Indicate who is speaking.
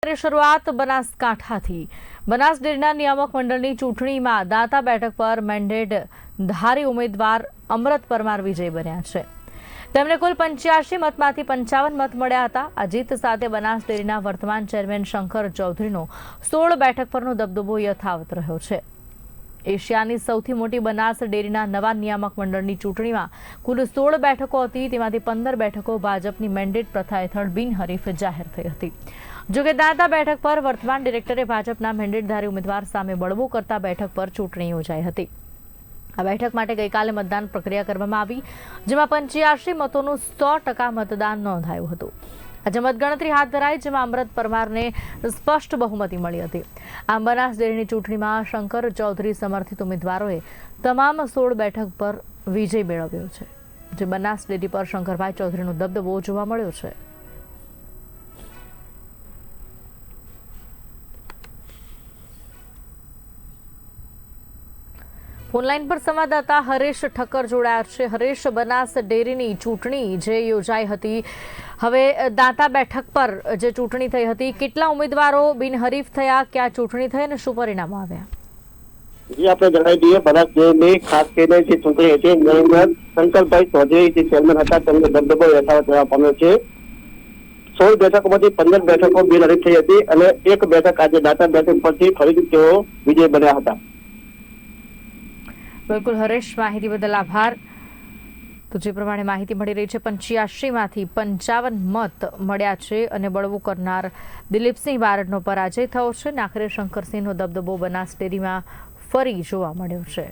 Speaker 1: શરૂઆત બનાસકાંઠાથી. બનાસ ડેરીના નિયામક મંડળની ચૂંટણીમાં દાતા બેઠક પર મેન્ડેડ ધારી ઉમેદવાર અમરત પરમાર વિજય બન્યા છે. તેમને કુલ પંચ્યાસી મતમાંથી પંચાવન મત મળ્યા હતા. આ જીત સાથે બનાસ ડેરીના વર્તમાન ચેરમેન શંકર ચૌધરીનો સોળ બેઠક પરનો દબદબો યથાવત રહ્યો છે. એશિયાની સૌથી મોટી બનાસ ડેરીના નવા નિયામક મંડળની ચૂંટણીમાં કુલ સોળ બેઠકો હતી. તેમાંથી પંદર બેઠકો ભાજપની મેન્ડેટ પ્રથા હેઠળ બિનહરીફ જાહેર થઈ હતી. જોકે દાદા બેઠક પર વર્તમાન ડિરેક્ટરે ભાજપના મેન્ડેટધારી ઉમેદવાર સામે બળવો કરતા બેઠક પર ચૂંટણી યોજાઈ હતી. આ બેઠક માટે ગઈકાલે મતદાન પ્રક્રિયા કરવામાં આવી, જેમાં પંચ્યાસી મતોનું સો ટકા મતદાન નોંધાયું હતું. આજે મતગણતરી હાથ ધરાઈ, જેમાં અમૃત પરમારને સ્પષ્ટ બહુમતી મળી હતી. આમ બનાસ ડેરીની ચૂંટણીમાં શંકર ચૌધરી સમર્થિત ઉમેદવારોએ તમામ સોળ બેઠક પર વિજય મેળવ્યો છે. જે બનાસ ડેરી પર શંકરભાઈ ચૌધરીનો દબદબો જોવા મળ્યો છે. ફોનલાઈન પર સંવાદદાતા હરેશ ઠક્કર જોડાયા છે. હરેશ, બનાસ ડેરીની ચૂંટણી જે યોજાઈ હતી, હવે દાંતા બેઠક પર જે ચૂંટણી થઈ હતી, કેટલા ઉમેદવારો બિનહરીફ થયા, ક્યાં ચૂંટણી થઈ અને શું પરિણામો આવ્યા?
Speaker 2: જી, આપણે જણાવી દઈએ, બનાસ ડેરીની ખાસ કરીને જે ચૂંટણી હતી અંદર શંકરભાઈ ચૌધરી, જે ચેરમેન હતા, તેમને દબદબો યથાવત રહેવા પામ્યો છે. સોળ બેઠકોમાંથી પંદર બેઠકો બિનહરીફ થઈ હતી અને એક બેઠક આજે દાતા બેઠક પરથી ફરીથી તેઓ વિજય બન્યા હતા.
Speaker 1: બિલકુલ હરેશ, માહિતી બદલ આભાર. તો જે પ્રમાણે માહિતી મળી રહી છે પંચ્યાસીમાંથી પંચાવન મત મળ્યા છે અને બળવું કરનાર દિલીપસિંહ બારડનો પરાજય થયો છે નાખરે શંકરસિંહનો દબદબો બનાસ ડેરીમાં ફરી જોવા મળ્યો છે.